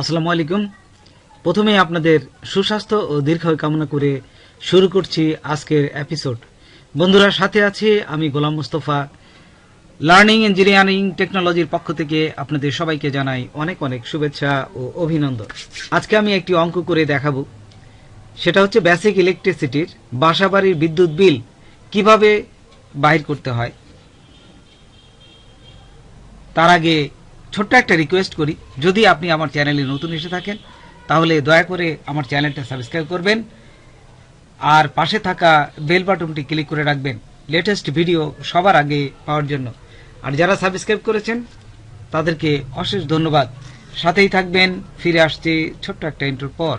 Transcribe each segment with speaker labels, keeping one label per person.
Speaker 1: আসসালামু আলাইকুম। প্রথমে আপনাদের সুস্বাস্থ্য ও দীর্ঘায়ু কামনা করে শুরু করছি আজকের এপিসোড বন্ধুরা, সাথে আছে আমি গোলাম মুস্তফা। লার্নিং ইঞ্জিনিয়ারিং টেকনোলজির পক্ষ থেকে আপনাদের সবাইকে জানাই অনেক অনেক শুভেচ্ছা ও অভিনন্দন। আজকে আমি একটি অঙ্ক করে দেখাবো। সেটা হচ্ছে বেসিক ইলেকট্রিসিটির বাসাবাড়ির বিদ্যুৎ বিল কীভাবে বাহির করতে হয়। তার আগে ছোট্ট একটা রিকোয়েস্ট করি। যদি আপনি আমার চ্যানেলে নতুন এসে থাকেন, তাহলে দয়া করে আমার চ্যানেলটা সাবস্ক্রাইব করবেন। আর পাশে থাকা বেল বাটনটি ক্লিক করে রাখবেন। লেটেস্ট ভিডিও সবার আগে পাওয়ার জন্য। আর যারা সাবস্ক্রাইব করেছেন, তাদেরকে অশেষ ধন্যবাদ। সাথেই থাকবেন, ফিরে আসছি ছোট্ট একটা ইন্টার পর।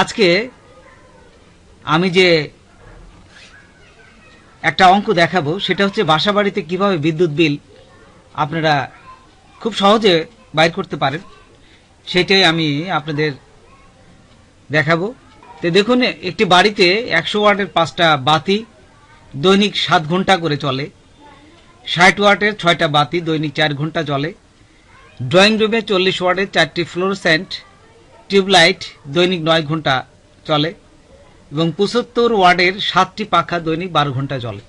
Speaker 1: আজকে আমি যে একটা অঙ্ক দেখাবো, সেটা হচ্ছে বাসা বাড়িতে কীভাবে বিদ্যুৎ বিল আপনারা খুব সহজে বাইর করতে পারেন। সেটাই আমি আপনাদের দেখাবো। তো দেখুন, একটি বাড়িতে একশো ওয়াটের পাঁচটা বাতি দৈনিক সাত ঘণ্টা করে চলে। ষাট ওয়াটের ছয়টা বাতি দৈনিক চার ঘণ্টা চলে। ড্রয়িং রুমে চল্লিশ ওয়াটের চারটি ফ্লোরসেন্ট টিউবলাইট দৈনিক নয় ঘণ্টা চলে এবং পঁচাত্তর ওয়ার্ডের সাতটি পাখা দৈনিক বারো ঘণ্টা চলে।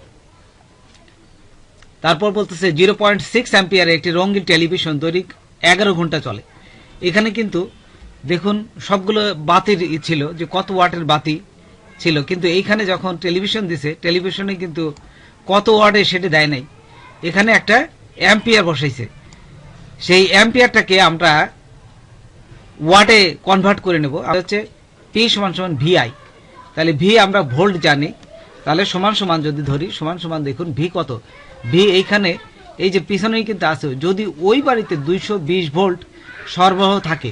Speaker 1: তারপর বলতেছে জিরো পয়েন্ট সিক্স অ্যাম্পিয়ার একটি রঙিন টেলিভিশন দৈনিক এগারো ঘণ্টা চলে। এখানে কিন্তু দেখুন, সবগুলো বাতির ছিল যে কত ওয়াটের বাতি ছিল, কিন্তু এইখানে যখন টেলিভিশন দিছে, টেলিভিশনে কিন্তু কত ওয়ার্ডে সেটা দেয় নাই। এখানে একটা অ্যাম্পিয়ার বসাইছে। সেই অ্যাম্পিয়ারটাকে আমরা ওয়াটে কনভার্ট করে নেব। আর হচ্ছে পি সমান সমান ভিআই তাহলে ভি আমরা ভোল্ট জানি। তাহলে সমান সমান যদি ধরি, সমান সমান দেখুন ভি কত? ভি এইখানে, এই যে পিছনেই কিন্তু আছে। যদি ওই বাড়িতে দুইশো বিশ ভোল্ট সরবরাহ থাকে,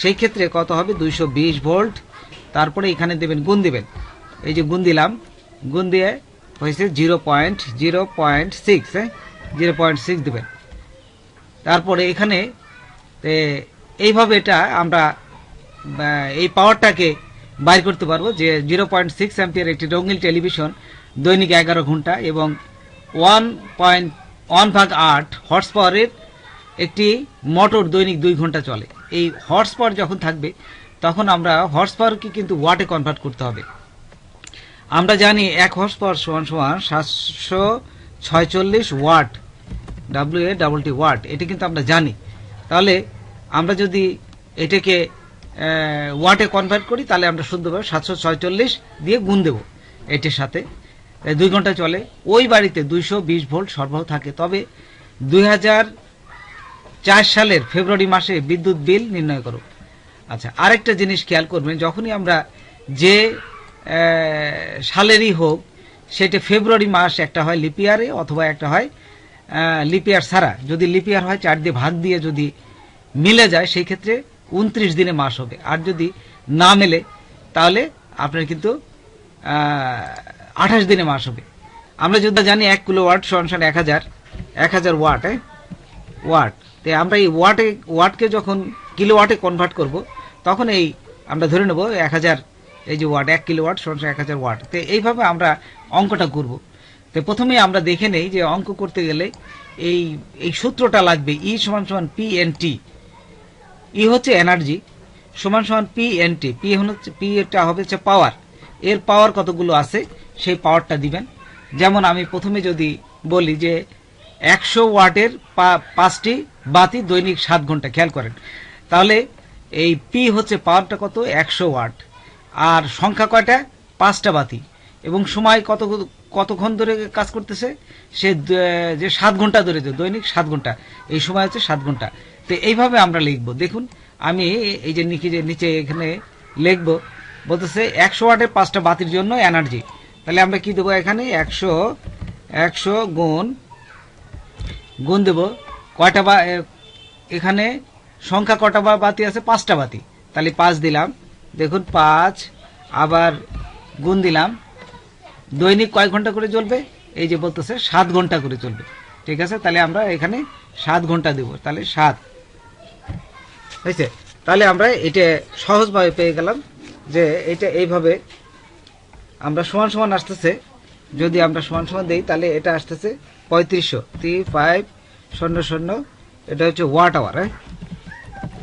Speaker 1: সেই ক্ষেত্রে কত হবে? দুইশো বিশ ভোল্ট। তারপরে এখানে দেবেন, গুণ দেবেন। এই যে গুণ দিলাম, গুণ দিয়ে হয়েছে zero point zero point six হ্যাঁ? জিরো পয়েন্ট সিক্স দেবেন। তারপরে এখানে এইভাবে এটা আমরা এই পাওয়ারটাকে বাইর করতে পারব যে জিরো পয়েন্ট সিক্স অ্যাম্পিয়ার একটি রঙিন টেলিভিশন দৈনিক এগারো ঘণ্টা এবং ওয়ান পয়েন্ট ওয়ান ভাগ আট হর্স পাওয়ারের একটি মোটর দৈনিক দুই ঘণ্টা চলে। এই হর্স পাওয়ার যখন থাকবে, তখন আমরা হর্স পাওয়ারকে কিন্তু ওয়াটে কনভার্ট করতে হবে। আমরা জানি এক হর্স পাওয়ার সমান সমান সাতশো ছয়চল্লিশ watt W A double T watt এটা কিন্তু আমরা জানি। তাহলে আমরা যদি এটাকে ওয়াটে কনভার্ট করি, তাহলে আমরা শুদ্ধভাবে সাতশো ছয়চল্লিশ দিয়ে গুণ দেব এটির সাথে। দুই ঘণ্টা চলে। ওই বাড়িতে দুইশো বিশ ভোল্ট সরবরাহ থাকে। তবে দুই হাজার চার সালের ফেব্রুয়ারি মাসে বিদ্যুৎ বিল নির্ণয় করো। আচ্ছা আরেকটা জিনিস খেয়াল করবেন, যখনই আমরা যে সালেরই হোক, সেটা ফেব্রুয়ারি মাস একটা হয় লিপিয়ারে, অথবা একটা হয় লিপিয়ার ছাড়া। যদি লিপিয়ার হয়, চার দিয়ে ভাগ দিয়ে যদি মিলে যায়, সেই ক্ষেত্রে উনত্রিশ দিনে মাস হবে। আর যদি না মেলে, তাহলে আপনার কিন্তু আঠাশ দিনে মাস হবে। আমরা যদি জানি এক কিলো ওয়াট সমান এক হাজার এক হাজার ওয়াট হ্যাঁ? ওয়াট। তো আমরা এই ওয়াটে, ওয়াটকে যখন কিলো ওয়াটে কনভার্ট করব, তখন এই আমরা ধরে নেব এক হাজার, এই যে ওয়াট, এক কিলো ওয়াট সমান এক হাজার ওয়াট। তো এইভাবে আমরা অঙ্কটা করব। তো প্রথমে আমরা দেখে নেই যে অঙ্ক করতে গেলে এই এই সূত্রটা লাগবে ই সমান সমান পি এন টি ই হচ্ছে এনার্জি, সমান সমান পি এন টি পি হচ্ছে পি এটা হবে হচ্ছে পাওয়ার এর পাওয়ার কতগুলো আছে, সেই পাওয়ারটা দিবেন। যেমন আমি প্রথমে যদি বলি যে একশো ওয়াটের পাঁচটি বাতি দৈনিক সাত ঘণ্টা, খেয়াল করেন। তাহলে এই পি হচ্ছে পাওয়ারটা কত? একশো ওয়াট। আর সংখ্যা কয়টা? পাঁচটা বাতি। এবং সময় কত, কতক্ষণ ধরে কাজ করতেছে? সে যে সাত ঘণ্টা ধরে দৈনিক সাত ঘণ্টা, এই সময় হচ্ছে সাত ঘণ্টা। তো এইভাবে আমরা লিখব। দেখুন, আমি এই যে নিচে নিচে এখানে লিখব, বলতেছে একশো ওয়াটের পাঁচটা বাতির জন্য এনার্জি। তাহলে আমরা কি দেবো এখানে? একশো একশো গুণ গুণ দেব কয়টা বা এখানে সংখ্যা কটা বা বাতি আছে? পাঁচটা বাতি। তাহলে পাঁচ দিলাম। দেখুন, পাঁচ, আবার গুণ দিলাম। দৈনিক কয় ঘণ্টা করে চলবে এই যে বলতেছে সাত ঘণ্টা করে চলবে ঠিক আছে? তাহলে আমরা এখানে সাত ঘণ্টা দেব। তাহলে সাত। হয়েছে? তাহলে আমরা এটা সহজভাবে পেয়ে গেলাম যে এটা এইভাবে আমরা সমান সমান আসতেছে, যদি আমরা সমান সমান দিই, তাহলে এটা আসতেছে পঁয়ত্রিশশো। থ্রি ফাইভ শূন্য শূন্য, এটা হচ্ছে ওয়াট আওয়ার হ্যাঁ?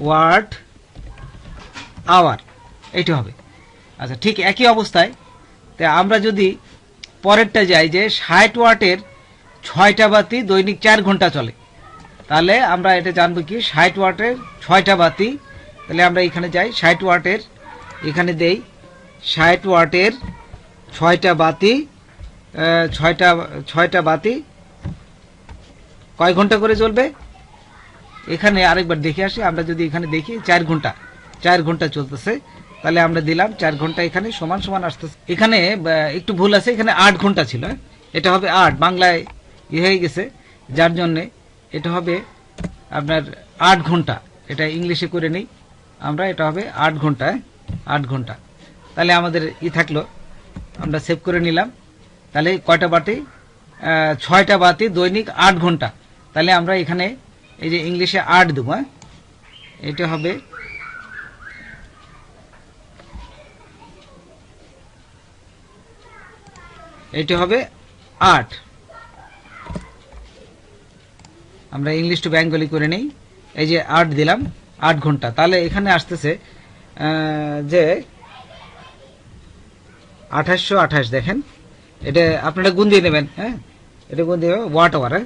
Speaker 1: ওয়াট আওয়ার, এইটা হবে। আচ্ছা ঠিক একই অবস্থায়, তা আমরা যদি পরেরটা যাই যে ষাট ওয়াটের ছয়টা বাতি দৈনিক চার ঘণ্টা চলে। তাহলে আমরা এটা জানব কি ষাট ওয়াটের ছয়টা বাতি। তাহলে আমরা এখানে যাই ষাট ওয়াটের, এখানে দেই ষাট ওয়াটের ছয়টা বাতি ছয়টা ছয়টা বাতি। কয় ঘণ্টা করে চলবে এখানে আরেকবার দেখে আসি, আমরা যদি এখানে দেখি, চার ঘণ্টা চার ঘণ্টা চলতেছে। তাহলে আমরা দিলাম, চার ঘণ্টা এখানে সমান সমান আসতেছে। এখানে একটু ভুল আছে, এখানে আট ঘণ্টা ছিল হ্যাঁ? এটা হবে আট, বাংলায় ইয়ে হয়ে গেছে, যার জন্যে এটা হবে আপনার আট ঘণ্টা। এটা ইংলিশে করে নেই। আমরা এটা হবে আট ঘণ্টা? আট ঘণ্টা। তাহলে আমাদের ই থাকল। আমরা সেভ করে নিলাম। তাহলে কয়টা বাতি? ছয়টা বাতি দৈনিক আট ঘণ্টা। তাহলে আমরা এখানে এই যে ইংলিশে আট দেবো হ্যাঁ? এটা হবে এটা হবে আট। আমরা ইংলিশ টু বেঙ্গলি করে নেই। এই যে আট দিলাম, আট ঘণ্টা। তাহলে এখানে আসতেছে যে আঠাশশো আঠাশ, দেখেন। এটা আপনারা গুণ দিয়ে নেবেন হ্যাঁ? এটা গুণ দিয়ে ওয়াট আওয়ার হ্যাঁ?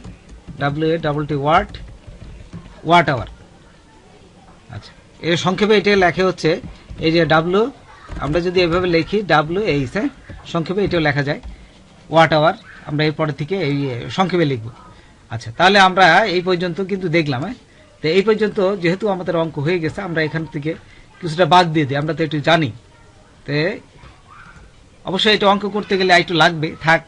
Speaker 1: W A double T watt watt hour আচ্ছা এর সংক্ষেপে এটা লেখা হচ্ছে, এই যে ডাব্লু আমরা যদি এভাবে লিখি ডাব্লু এইচ হ্যাঁ? সংক্ষেপে এটাও লেখা যায় ওয়াট আওয়ার আমরা এরপরে থেকে এই সংক্ষেপে লিখব। আচ্ছা তাহলে আমরা এই পর্যন্ত কিন্তু দেখলাম হ্যাঁ? তো এই পর্যন্ত যেহেতু আমাদের অঙ্ক হয়ে গেছে, আমরা এখান থেকে কিছুটা বাদ দিয়ে দিই, আমরা তো একটু জানি। তো অবশ্যই এটা অঙ্ক করতে গেলে একটু লাগবে। থাক,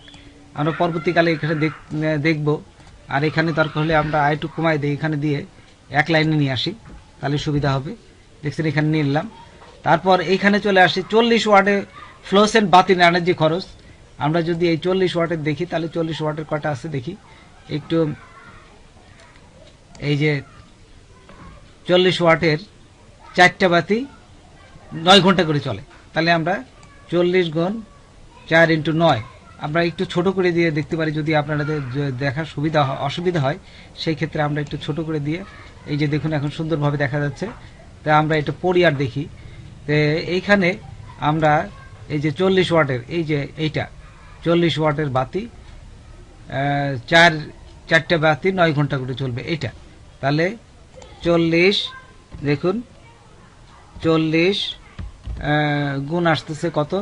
Speaker 1: আমরা পরবর্তীকালে এখানে দেখ- দেখব। আর এখানে দরকার হলে আমরা আইটু কমাই দিই, এখানে দিয়ে এক লাইনে নিয়ে আসি, তাহলে সুবিধা হবে। দেখছেন, এখানে নিয়ে নিলাম। তারপর এইখানে চলে আসি, চল্লিশ ওয়ার্ডে ফ্লোসেন্ট বাতিল এনার্জি খরচ। আমরা যদি এই চল্লিশ ওয়াটের দেখি, তাহলে চল্লিশ ওয়াটের কটা আছে দেখি। একটু এই যে চল্লিশ ওয়াটের চারটা বাতি নয় ঘণ্টা করে চলে। তাহলে আমরা চল্লিশ গুণ চার ইন্টু নয়। আমরা একটু ছোট করে দিয়ে দেখতে পারি যদি আপনাদের দেখার সুবিধা অসুবিধা হয়, সেই ক্ষেত্রে আমরা একটু ছোট করে দিয়ে এই যে দেখুন এখন সুন্দরভাবে দেখা যাচ্ছে। তা আমরা একটু পড়ি আর দেখি। তো এইখানে আমরা এই যে চল্লিশ ওয়াটের, এই যে এইটা, চল্লিশ ওয়াটের বাতি চার চারটে বাতি, নয় ঘণ্টা করে চলবে। এইটা। তাহলে চল্লিশ, দেখুন, চল্লিশ গুণ আসতেছে কত?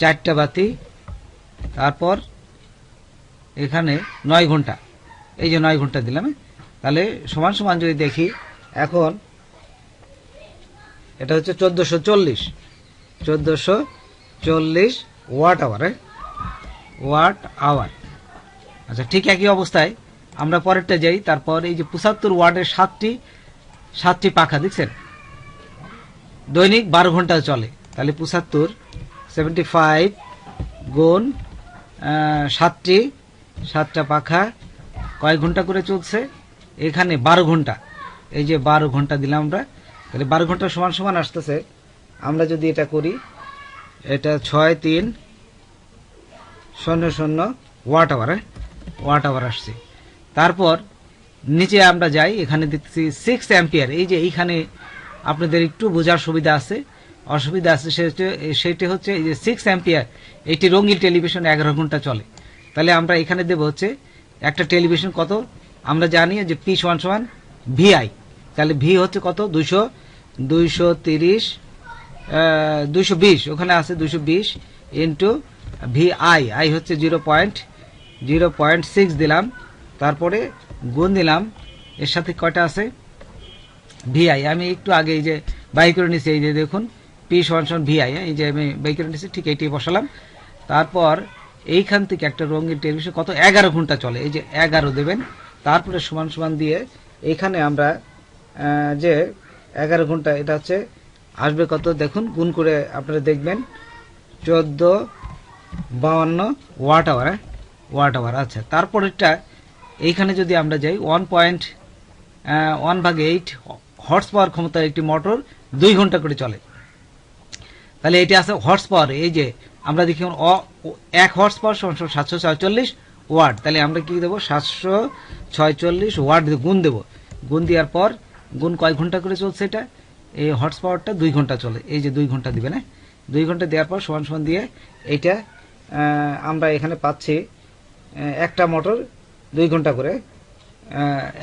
Speaker 1: চারটা বাতি, তারপর এখানে নয় ঘণ্টা। এই যে নয় ঘণ্টা দিলাম হ্যাঁ? তাহলে সমান সমান যদি দেখি, এখন এটা হচ্ছে চোদ্দশো চল্লিশ। চোদ্দশো চল্লিশ ওয়াট আওয়ার ওয়াট আওয়ার। আচ্ছা ঠিক একই অবস্থায় আমরা পরেরটা যাই, তারপর এই যে পঁচাত্তর ওয়ার্ডের সাতটি সাতটি পাখা, দেখছেন? দৈনিক বারো ঘণ্টা চলে। তাহলে পঁচাত্তর সেভেন্টি ফাইভ গুণ সাতটি, সাতটা পাখা, কয় ঘণ্টা করে চলছে? এখানে বারো ঘণ্টা। এই যে বারো ঘণ্টা দিলাম আমরা। তাহলে বারো ঘণ্টা সমান সমান আসতেছে। আমরা যদি এটা করি, এটা ছয় তিন, শূন্য শূন্য ওয়াট আওয়ার ওয়াট আওয়ার আসছে। তারপর নিচে আমরা যাই, এখানে দেখতেছি সিক্স অ্যাম্পিয়ার এই যে এইখানে আপনাদের একটু বোঝার সুবিধা আছে। অসুবিধা আছে সেটা হচ্ছে এই যে সিক্স অ্যাম্পিয়ার একটি রঙিন টেলিভিশন এগারো ঘণ্টা চলে। তাহলে আমরা এখানে দেব হচ্ছে একটা টেলিভিশন কত? আমরা জানি যে পি সমান সমান ভিআই তাহলে ভি হচ্ছে কত? দুইশো দুইশো তিরিশ দুইশো বিশ। ওখানে আছে দুইশো বিশ ইন্টু ভি আই আই হচ্ছে zero point zero point six দিলাম, তারপরে গুণ দিলাম, এর সাথে কয়টা আছে? ভিআই আমি একটু আগে এই যে বাই করে নিছি, এই যে দেখুন পি সমান সমান ভিআই এই যে আমি বাই করে নিছি, ঠিক এইটি বসালাম। তারপর এইখান থেকে একটা রঙিন টেলিভিশন, কত? এগারো ঘণ্টা চলে, এই যে এগারো দেবেন। তারপরে সমান সমান দিয়ে এখানে আমরা যে এগারো ঘণ্টা, এটা হচ্ছে আসবে কত? দেখুন, গুণ করে আপনারা দেখবেন, চোদ্দ বাউান্ন ওয়াট আওয়ার ওয়াট আওয়ার আচ্ছা। তারপরেরটা, এইখানে যদি আমরা যাই ওয়ান পয়েন্ট ওয়ান ভাগ এইট হর্স পাওয়ার ক্ষমতার একটি মোটর দুই ঘণ্টা করে চলে। তাহলে এটি আছে হর্স পাওয়ার এই যে আমরা দেখি এক হর্স পাওয়ার সমান সাতশো ছয়চল্লিশ ওয়াট। তাহলে আমরা কি দেবো? সাতশো ছয়চল্লিশ ওয়াট গুণ দেবো। গুণ দেওয়ার পর গুণ কয় ঘণ্টা করে চলছে এটা? এই হর্স পাওয়ারটা দুই ঘণ্টা চলে। এই যে দুই ঘণ্টা দিবে না? দুই ঘণ্টা দেওয়ার পর সমান সমান দিয়ে এইটা আমরা এখানে পাচ্ছি একটা মোটর দুই ঘণ্টা করে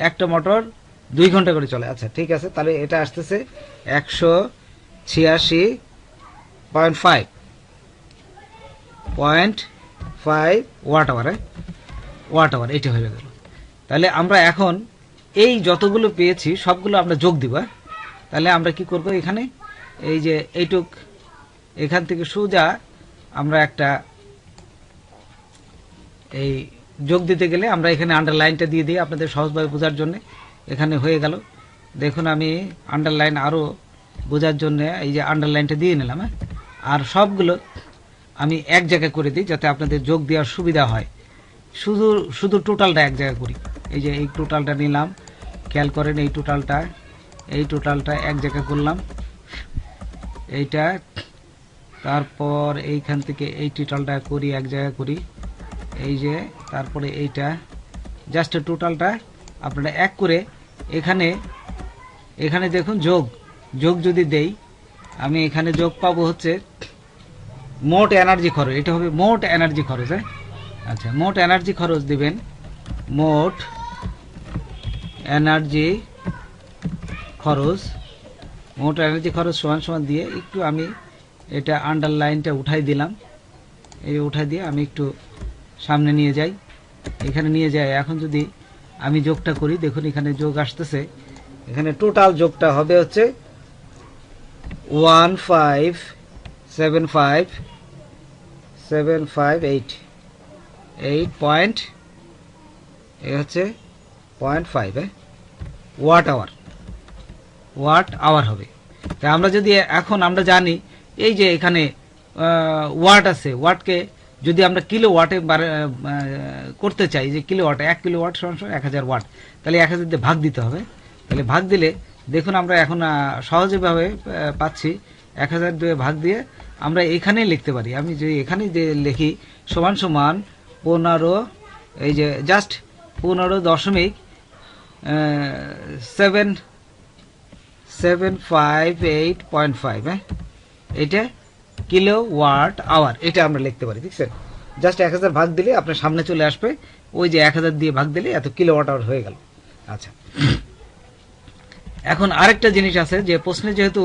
Speaker 1: একটা মোটর দুই ঘণ্টা করে চলে। আচ্ছা ঠিক আছে, তাহলে এটা আসতেছে একশো ছিয়াশি point five. Point five watt hour watt hour, এইটা হয়ে গেল। তাহলে আমরা এখন এই যতগুলো পেয়েছি, সবগুলো আমরা যোগ দিব হ্যাঁ? তাহলে আমরা কি করব এখানে? এই যে এইটুক, এখান থেকে সোজা আমরা একটা এই যোগ দিতে গেলে আমরা এখানে আন্ডারলাইনটা দিয়ে দিই আপনাদের সহজভাবে বোঝার জন্য। এখানে হয়ে গেল। দেখুন, আমি আন্ডারলাইন আরও বোঝার জন্য এই যে আন্ডারলাইনটা দিয়ে নিলাম হ্যাঁ? আর সবগুলো আমি এক জায়গায় করে দিই যাতে আপনাদের যোগ দেওয়ার সুবিধা হয়। শুধু শুধু টোটালটা এক জায়গায় করি। এই যে এই টোটালটা নিলাম। খেয়াল করেন, এই টোটালটা এই টোটালটা এক জায়গায় করলাম। এইটা, তারপর এইখান থেকে এই টোটালটা করি, এক জায়গায় করি। এই যে, তারপরে এইটা জাস্ট টোটালটা আপনারা এক করে এখানে এখানে দেখুন যোগ যোগ যদি দেই, আমি এখানে যোগ পাবো হচ্ছে মোট এনার্জি খরচ, এটা হবে মোট এনার্জি খরচ হ্যাঁ? আচ্ছা মোট এনার্জি খরচ দিবেন, মোট এনার্জি খরচ, মোট এনার্জি খরচ সমান সমান দিয়ে একটু আমি এটা আন্ডারলাইনটা উঠাই দিলাম, এই উঠাই দিয়ে আমি একটু সামনে নিয়ে যাই। এখানে নিয়ে যাই এখন যদি আমি যোগটা করি, দেখুন এখানে যোগ আসতেছে। এখানে টোটাল যোগটা হবে হচ্ছে one five seven five seven five eight eight point এ হচ্ছে point five watt hour watt hour হবে। তা আমরা যদি এখন আমরা জানি, এই যে এখানে ওয়াট আছে ওয়াটকে যদি আমরা কিলো ওয়াটে করতে চাই যে কিলো ওয়াট এক কিলো ওয়াট সমান এক হাজার ওয়াট তাহলে এক হাজার দিয়ে ভাগ দিতে হবে। তাহলে ভাগ দিলে, দেখুন আমরা এখন সহজেভাবে পাচ্ছি এক হাজার দিয়ে ভাগ দিয়ে। আমরা এখানেই লিখতে পারি। আমি যে এখানে যে লিখি, সমান সমান পনেরো, এই যে জাস্ট পনেরো দশমিক seven seven five eight point five হ্যাঁ? এটা কিলো ওয়াট আওয়ার। এটা আমরা লিখতে পারি, দেখছেন? জাস্ট এক হাজার ভাগ দিলে আপনার সামনে চলে আসবে, ওই যে এক হাজার দিয়ে ভাগ দিলে এত কিলো ওয়াট আওয়ার হয়ে গেল। আচ্ছা। এখন আরেকটা জিনিস আছে, যে প্রশ্নে যেহেতু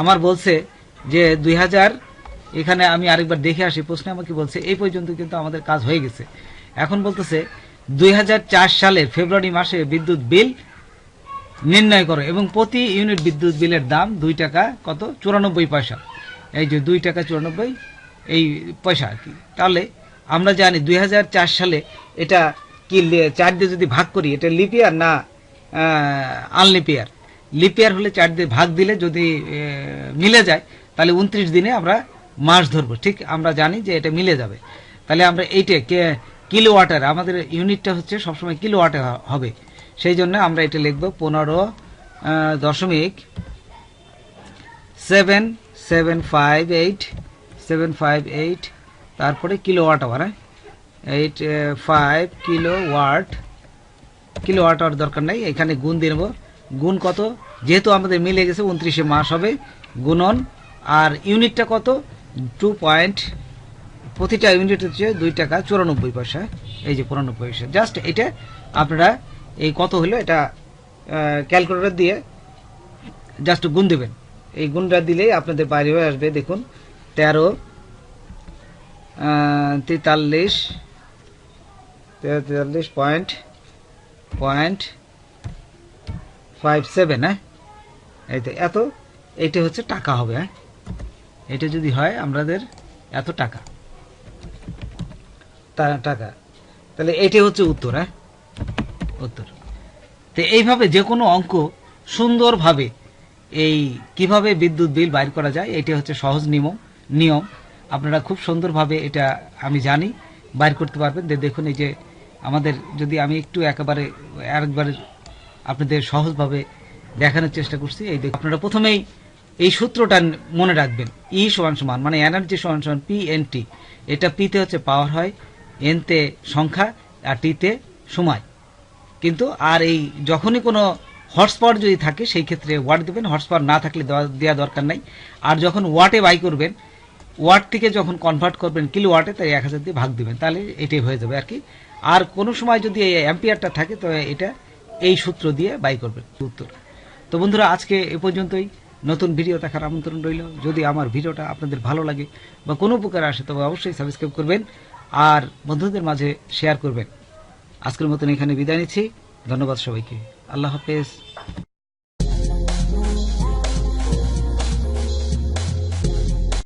Speaker 1: আমার বলছে যে দুই হাজার, এখানে আমি আরেকবার দেখে আসি, প্রশ্নে আমাকে বলছে, এই পর্যন্ত কিন্তু আমাদের কাজ হয়ে গেছে। এখন বলতেছে, দুই হাজার সালের ফেব্রুয়ারি মাসে বিদ্যুৎ বিল নির্ণয় করো, এবং প্রতি ইউনিট বিদ্যুৎ বিলের দাম দুই টাকা কত? চুরানব্বই পয়সা। এই যে দুই টাকা চুরানব্বই, এই পয়সা আর কি। তাহলে আমরা জানি দুই হাজার চার সালে এটা কি চার দিয়ে যদি ভাগ করি, এটা লিপিয়ার না আনলিপিয়ার লিপিয়ার হলে চার দিয়ে ভাগ দিলে যদি মিলে যায়, তাহলে উনত্রিশ দিনে আমরা মাস ধরবো। ঠিক আমরা জানি যে এটা মিলে যাবে। তাহলে আমরা এইটা কিলো ওয়াটার, আমাদের ইউনিটটা হচ্ছে সবসময় কিলো ওয়াটার হবে। সেই জন্য আমরা এটা লিখব পনেরো দশমিক seven seven five eight seven five eight তারপরে kilowatt hour eight five kilowatt kilowatt hour দরকার নাই, এখানে গুণ দিয়ে নেব। গুণ কত? যেহেতু আমাদের মিলে গেছে, উনত্রিশে মাস হবে, গুণন। আর ইউনিটটা কত? টু পয়েন্ট প্রতিটা ইউনিট হচ্ছে দুই টাকা চুরানব্বই পয়সা এই যে চুরানব্বই পয়সা। জাস্ট এটা আপনারা এই কত হলো, এটা ক্যালকুলেটর দিয়ে জাস্ট গুণ দেবেন। এই গুণটা দিলেই আপনাদের বাইরে হয়ে আসবে, দেখুন, তেরো তেতাল্লিশ তেতাল্লিশ, পয়েন্ট পয়েন্ট ফাইভ সেভেন হ্যাঁ? এই তো এত, এইটা হচ্ছে টাকা হবে হ্যাঁ? এটা যদি হয় আমাদের এত টাকা। টাকা। তাহলে এটাই হচ্ছে উত্তর হ্যাঁ? উত্তর। তো এইভাবে যে কোনো অঙ্ক সুন্দরভাবে এই কীভাবে বিদ্যুৎ বিল বাইর করা যায়, এটি হচ্ছে সহজ নিয়ম নিয়ম। আপনারা খুব সুন্দরভাবে এটা আমি জানি, বাইর করতে পারবেন। দেখুন এই যে আমাদের যদি আমি একটু একেবারে, আরেকবার আপনাদের সহজভাবে দেখানোর চেষ্টা করছি। এই দেখুন, আপনারা প্রথমেই এই সূত্রটা মনে রাখবেন। ই সমান সমান মানে এনার্জি সমান সমান পি এন টি এটা পিতে হচ্ছে পাওয়ার হয় এনতে সংখ্যা, আর টিতে সময়। কিন্তু আর এই যখনই কোনো হটস্পট যদি থাকে, সেই ক্ষেত্রে ওয়াট দেবেন। হটস্পট না থাকলে দেওয়া- দরকার নাই। আর যখন ওয়াটে বাই করবেন ওয়াট থেকে যখন কনভার্ট করবেন কিলো ওয়াটে তাই এক হাজার দিয়ে ভাগ দেবেন। তাহলে এটাই হয়ে যাবে আর কি। আর কোনো সময় যদি এই অ্যাম্পিয়ারটা থাকে, তো এটা এই সূত্র দিয়ে বাই করবেন। উত্তর। তো বন্ধুরা, আজকে এ পর্যন্তই। নতুন ভিডিও দেখার আমন্ত্রণ রইল। যদি আমার ভিডিওটা আপনাদের ভালো লাগে বা কোনো উপকার আসে, তবে অবশ্যই সাবস্ক্রাইব করবেন আর বন্ধুদের মাঝে শেয়ার করবেন। আজকের মতন এখানে বিদায় নিচ্ছি। ধন্যবাদ সবাইকে। আল্লাহ হাফেজ।